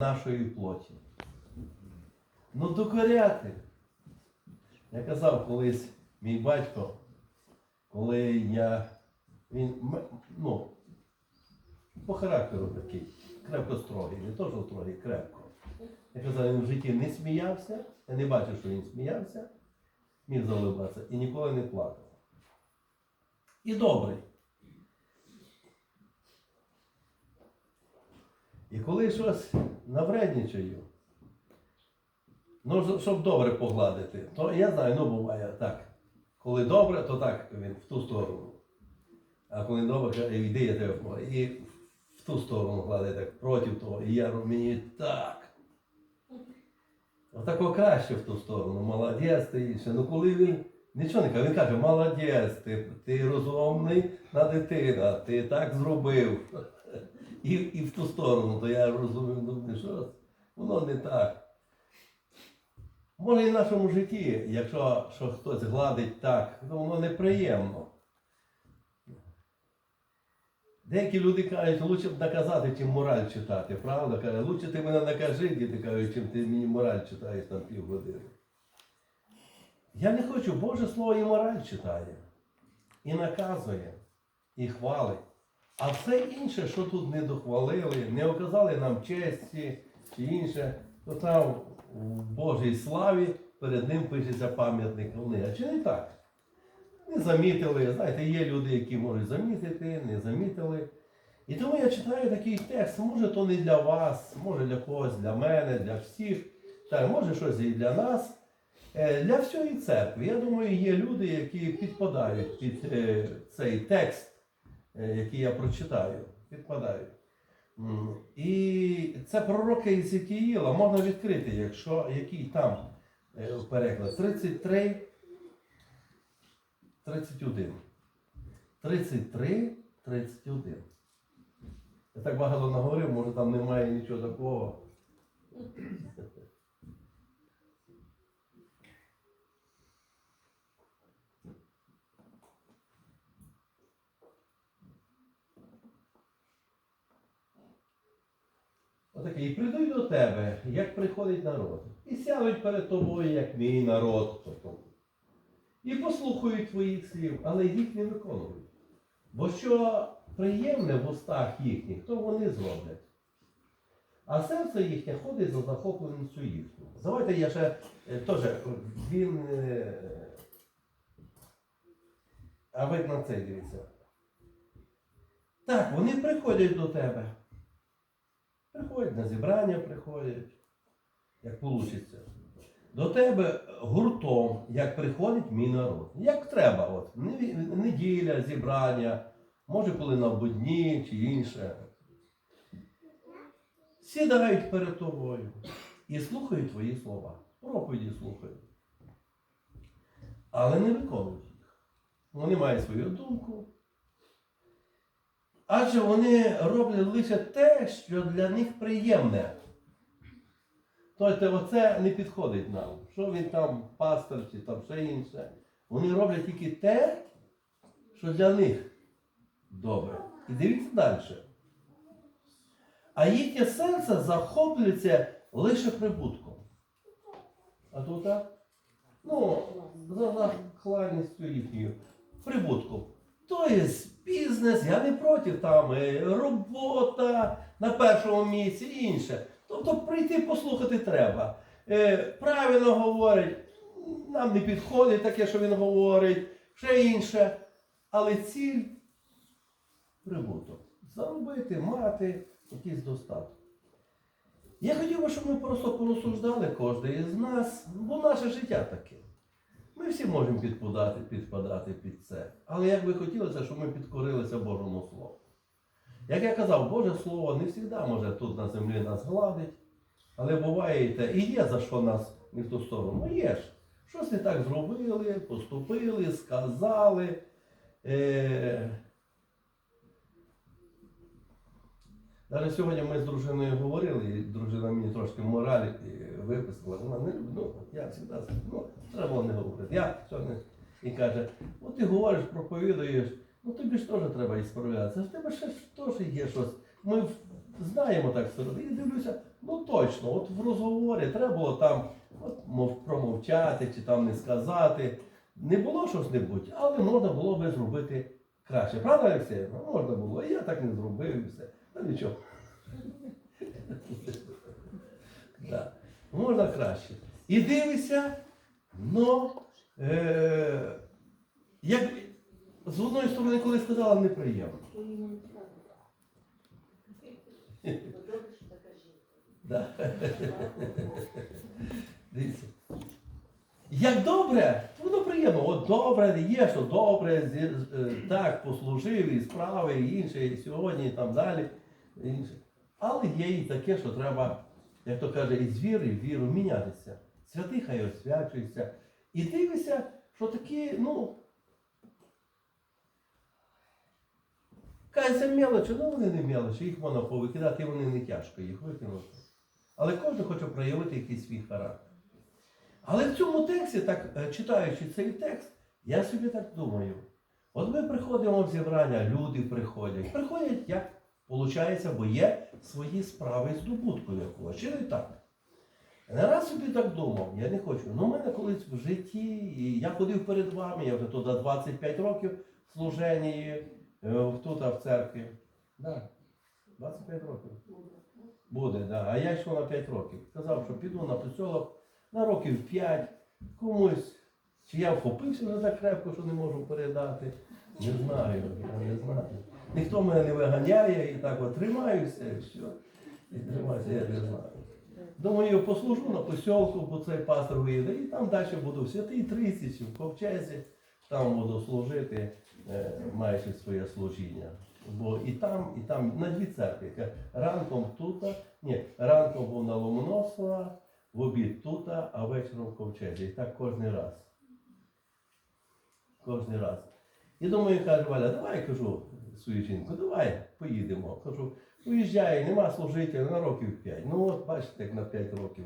нашої плоті. Ну докоряти. Я казав колись мій батько, коли я. Він ну, по характеру такий, крепко строгий, не то, що строгий, крепко. Я казав, він в житті не сміявся, я не бачив, що він сміявся, міг заливатися і ніколи не плакав. І добрий. І коли щось навредничаю, ну, щоб добре погладити, то я знаю, ну буває так. Коли добре, то так він в ту сторону. А коли добре, йди, я тебе погладю. І в ту сторону гладить так проти того. І я мені так. Отако краще в ту сторону. Молодець ти ще. Ну коли він нічого не каже, він каже, молодець, ти, ти розумний на дитина, ти так зробив. І, і в ту сторону, то я розумію, думаю, що воно не так. Може і в нашому житті, якщо що хтось гладить так, то воно неприємно. Деякі люди кажуть, лучше б наказати, чим мораль читати, правда? Каже, лучше ти мене накажи, діти кажуть, чим ти мені мораль читаєш там півгодини. Я не хочу, Боже Слово і мораль читає, і наказує, і хвалить. А все інше, що тут не дохвалили, не оказали нам честі чи інше, то там в Божій славі перед ним пишеться пам'ятник вони. А чи не так? Не замітили. Знаєте, є люди, які можуть замітити, не замітили. І тому я читаю такий текст, може то не для вас, може для когось, для мене, для всіх, та може щось і для нас. Е, Для всієї церкви. Я думаю, є люди, які підпадають під е, цей текст, е, який я прочитаю. Підпадають. І це пророки Ізекіїла можна відкрити, якщо який там е, переклад 33, 31. 33, 31. Я так багато наговорив, може там немає нічого такого. Отаке, і прийдуть до тебе, як приходить народ, і сядуть перед тобою, як мій народ. Тобто, і послухають твоїх слів, але їх не виконують. Бо що приємне в устах їхніх, то вони зроблять. А серце їхнє ходить за захопленістю їхню. Давайте я ще е, теж він. е, А ви на це дивіться. Так, вони приходять до тебе. Приходять на зібрання, приходять, як вийде. До тебе гуртом, як приходить мій народ. Як треба, от, неділя, зібрання, може коли на будні чи інше. Сідають перед тобою і слухають твої слова. Проповіді слухають. Але не виконують їх. Вони мають свою думку. Адже вони роблять лише те, що для них приємне. Тобто оце не підходить нам. Що він там пастор чи там все інше. Вони роблять тільки те, що для них добре. І дивіться далі. А їхнє серце захоплюється лише прибутком. А тут так? Ну, за захланністю їхньою прибутком. Тобто бізнес, я не проти там, е, робота на першому місці і інше. Тобто прийти послухати треба. Е, правильно говорить, нам не підходить таке, що він говорить, ще інше. Але ціль прибуток. Заробити, мати якийсь достаток. Я хотів би, щоб ми просто порозсуждали кожен із нас, бо наше життя таке. Ми всі можемо підпадати, підпадати під це. Але як би хотілося, щоб ми підкорилися Божому Слову. Як я казав, Боже Слово не завжди може тут на землі нас гладить, але буває і те, і є за що нас не в ту сторону. Ну є ж. Щось не так зробили, поступили, сказали. Е... Навіть сьогодні ми з дружиною говорили, і дружина мені трошки моралі е, виписала. Вона не любить, ну, я завжди ну, треба не говорити. Я що не. І каже, ну ти говориш, проповідуєш, ну тобі ж теж треба і справлятися. В тебе ще теж є щось. Ми знаємо так сторони. І дивлюся, ну точно, от в розговорі треба було там от, мов, промовчати чи там не сказати. Не було щось небудь, але можна було би зробити краще. Правда, Олексій? Ну, можна було. Я так не зробив і все. Та нічого. Да. Можна краще. І дивишся, ну, е, як з одної сторони, коли сказала, неприємно. Дивіться. Як добре, воно приємно. От добре, є, що добре, е, так, послужив, і справи, і інше, і сьогодні, і там далі. і Інше. Але є і таке, що треба, як то каже, із віри в віру мінятися. Святий хай освячується. І дивишся, що такі, ну. Каже, це мелочі, ну вони не мелочі, їх можна повикидати, вони не тяжко їх викинути. Але кожен хоче проявити якийсь свій характер. Але в цьому тексті, так е, читаючи цей текст, я собі так думаю. От ми приходимо в зібрання, люди приходять. Приходять, як виходить, бо є свої справи з здобутку якогось. Чи не так? Не раз собі так думав, я не хочу. Ну, в мене колись в житті, і я ходив перед вами, я вже туди 25 років в служенні е, тут, в церкві. Да, 25 років. Буде, да. А я йшов на 5 років. Казав, що піду на поселок на років 5, комусь. Чи я вхопився вже так крепко, що не можу передати. Не знаю, я не знаю. Ніхто мене не виганяє і так от тримаюся, і все. І тримаюся, я не знаю. Думаю, послужу на поселку, бо цей пастор вийде, і там далі буду в святій Трисячі, в ковчезі, там буду служити, е, маючи своє служіння. Бо і там, і там на дві церкви. Ранком тут, ні, ранком був на Ломоносова, в обід тут, а вечором в ковчезі. І так кожен раз. Кожен раз. І думаю, каже Валя, давай кажу свою жінку, давай поїдемо. Кажу, уїжджай, нема служителя на років 5. Ну от бачите, як на 5 років.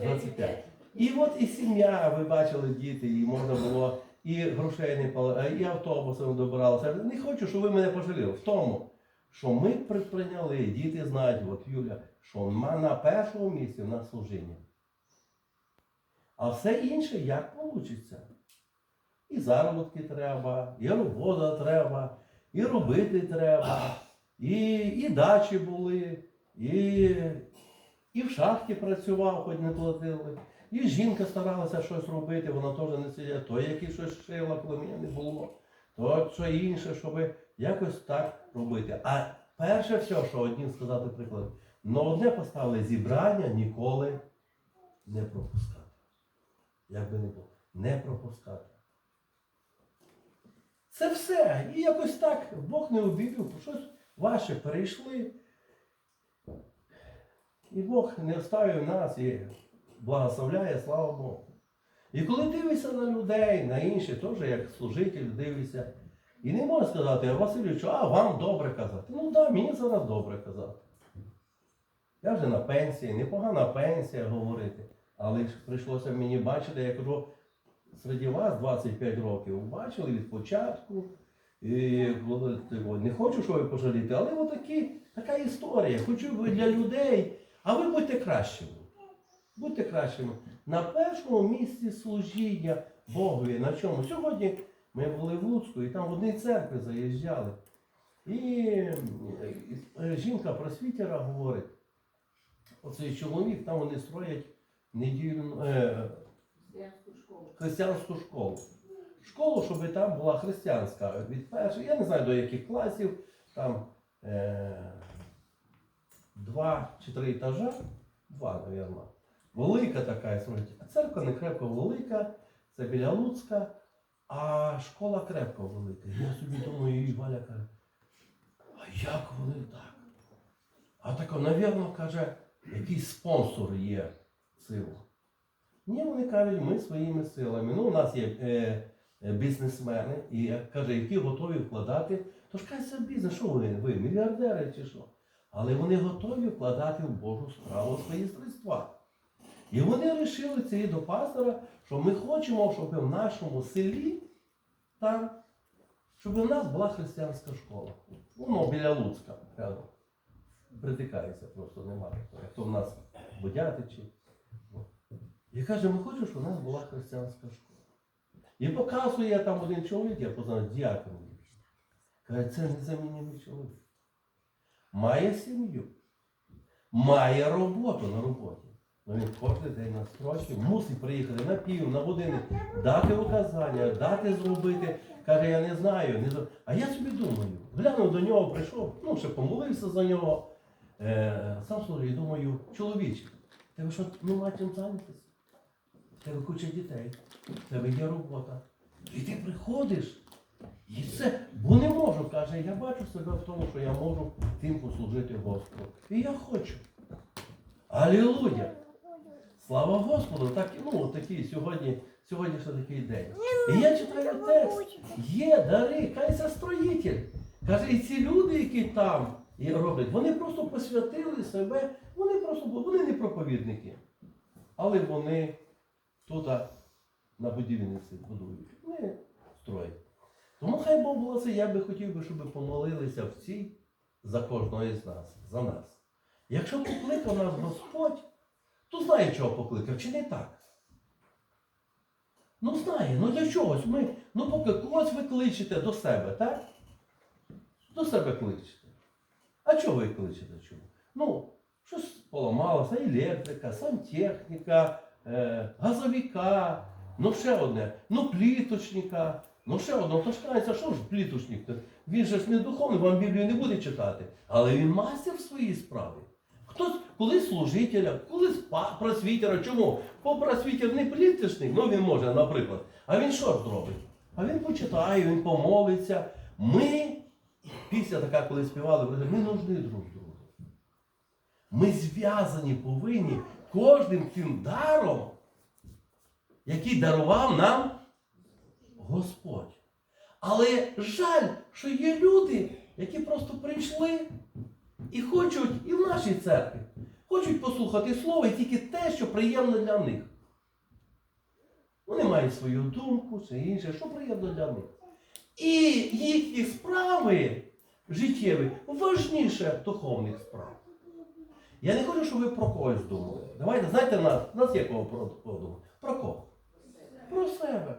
25. І от і сім'я, ви бачили діти, і можна було і грошей не пала, і автобусом добиралися. Не хочу, щоб ви мене пожаліли. В тому, що ми прийняли, діти знають, от Юля, що на першому місці в нас служіння. А все інше як вийде. І заробітки треба, і робота треба, і робити треба, і, і дачі були, і, і в шахті працював, хоч не платили. І жінка старалася щось робити, вона теж не сиділа, то якесь щось шила, коли мене не було, то що інше, щоб якось так робити. А перше все, що одним сказати приклад, на одне поставили зібрання ніколи не пропускати. Як би не було, не пропускати. Це все. І якось так Бог не обідав, щось ваше перейшли. І Бог не оставив нас і благословляє, слава Богу. І коли дивишся на людей, на інших, теж як служитель дивишся, і не можна сказати, Васильовичу, а вам добре казати. Ну так, да, мені зараз добре казати. Я вже на пенсії, непогана пенсія говорити. Але ж прийшлося мені бачити, я кажу, серед вас 25 років бачили від початку. І не хочу, щоб ви пожаліти, але отакі, така історія. Хочу ви для людей, а ви будьте кращими. Будьте кращими. На першому місці служіння Богові. На чому? Сьогодні ми були в Луцьку і там в одній церкві заїжджали. І жінка просвітера говорить, оцей чоловік, там вони строять недільну, е, християнську школу. Школу, щоб там була християнська від першої, я не знаю до яких класів, там е, два чи три етажа, два, мабуть. Велика така. А церква не крепко велика, це біля Луцька, а школа крепко велика. Я собі думаю, і Валя каже, а як вони так? А так, навірно, каже, якийсь спонсор є цього. Ні, вони кажуть, ми своїми силами. Ну, у нас є е, е, бізнесмени, і каже, які готові вкладати. То ж каже, це бізнес, що вони? Ви мільярдери чи що? Але вони готові вкладати в Божу справу свої средства. І вони вирішили і до пастора, що ми хочемо, щоб в нашому селі там щоб у нас була християнська школа. Воно біля Луцька, рядом. Притикається просто, немає. Як то в нас Бодятичі. І каже, ми хочемо, щоб у нас була християнська школа. І показує там один чоловік, я познав, діакон. Каже, це незамінний чоловік. Має сім'ю, має роботу на роботі. Ну він кожен день на стройці мусить приїхати на пів, на години, дати указання, дати зробити. Каже, я не знаю. Не... зро- А я собі думаю, глянув до нього, прийшов, ну ще помолився за нього. Е, сам служив і думаю, чоловіче, тебе що нема чим зайнятися? Тебе куча дітей, тебе є робота. І ти приходиш. І все, бо не можу, каже, я бачу себе в тому, що я можу тим послужити Господу. І я хочу. Алілуя! Слава Господу! Так, ну, такий сьогодні, сьогодні ще такий день. І я читаю текст. Є дари, кайся строїтель. Каже, і ці люди, які там роблять, вони просто посвятили себе, вони просто були, вони не проповідники. Але вони тут на будівництві будують. Вони строять. Тому хай Бог благословить, я би хотів би, щоб помолилися всі за кожного із нас, за нас. Якщо покликав нас Господь, то знає, чого покликав, чи не так? Ну знає, ну для чогось ми, ну поки когось ви кличете до себе, так? До себе кличете. А чого ви кличете? Чого? Ну, щось поламалося, електрика, сантехніка, е, газовіка, ну ще одне, ну пліточника, ну ще одне, то ж кажеться, що ж пліточник? Він же ж не духовний, вам Біблію не буде читати, але він мастер в своїй справі. Хтось колись служителя, колись па- просвітера. Чому? Бо просвітер не пліточник, ну він може, наприклад. А він що зробить? А він почитає, він помолиться. Ми, після така, коли співали, ми нужні друг другу. Ми зв'язані повинні кожним тим даром, який дарував нам Господь. Але жаль, що є люди, які просто прийшли і хочуть і в нашій церкві, хочуть послухати слово і тільки те, що приємно для них. Вони мають свою думку, це інше, що приємно для них. І їхні справи життєві важніше духовних справ. Я не хочу, щоб ви про когось думали. Давайте, знаєте, нас, нас є кого про кого думати? Про кого? Про себе.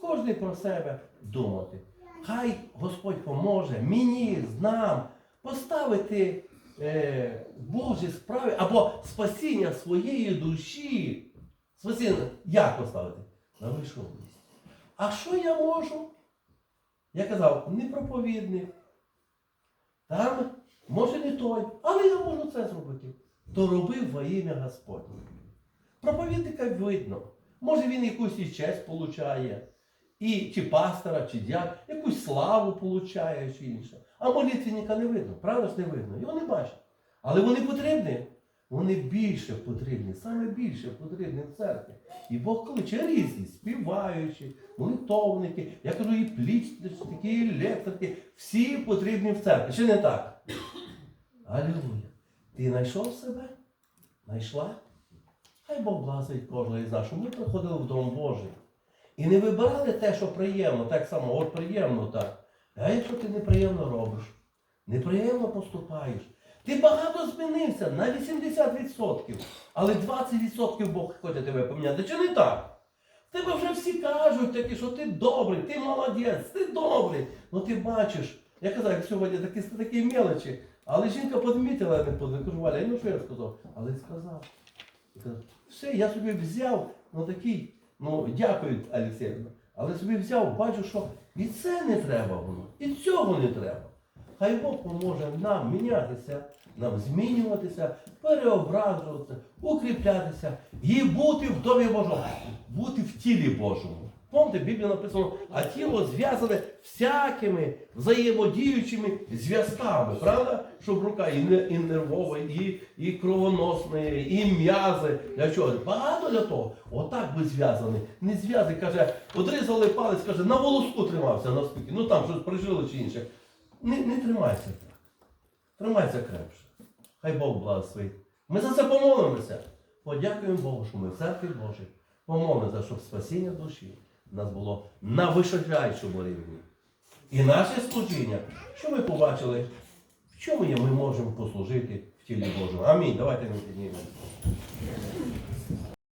Кожен про себе думати. Хай Господь поможе мені, нам поставити е, Божі справи або спасіння своєї душі. Спасіння як поставити? На вищому місці. А що я можу? Я казав, не проповідник. Там, може не той, але я можу це зробити. То робив во ім'я Господнє. Проповідника видно. Може він якусь і честь получає, і чи пастора, чи дяк, якусь славу получає, чи інше. А молитвенника не видно, ж не видно. Його не бачать. Але вони потрібні. Вони більше потрібні, саме більше потрібні в церкві. І Бог кличе різні, співаючі, молитовники, я кажу, і плічники, і електрики, всі потрібні в церкві. Чи не так? Алілуя. Ти знайшов себе? Знайшла? Хай Бог благословить кожного із нас, щоб ми приходили в Дом Божий. І не вибирали те, що приємно, так само, от приємно так. А якщо ти неприємно робиш, неприємно поступаєш, ти багато змінився на 80%, але 20% Бог хоче тебе поміняти. Чи не так? Тебе вже всі кажуть такі, що ти добрий, ти молодець, ти добрий. Ну ти бачиш, я казав, як сьогодні такі, такі мелочі, але жінка подмітила, не подмітила. Ну що я сказав? Але сказав. Все, я собі взяв, ну такий, ну дякую, Олексіївна, але собі взяв, бачу, що і це не треба воно, і цього не треба. Хай Бог поможе нам мінятися, нам змінюватися, переобразуватися, укріплятися і бути в домі Божому, бути в тілі Божому. Помните, в Біблії написано, а тіло зв'язане всякими взаємодіючими зв'язками, правда? Щоб рука і, нервова, і, і кровоносна, і м'язи. Для чого? Багато для того. Отак би зв'язаний. Не зв'язаний, каже, одрізали палець, каже, на волоску тримався на спині. Ну там щось прижило чи інше. Не, не тримайся так. Тримайся крепше. Хай Бог благословить. Ми за це помолимося. Подякуємо Богу, що ми в церкві Божій. Помолимося, щоб спасіння душі нас було на вишаджаючому рівні. І наше служіння, що ми побачили, в чому є ми можемо послужити в тілі Божому. Амінь. Давайте ми піднімемо.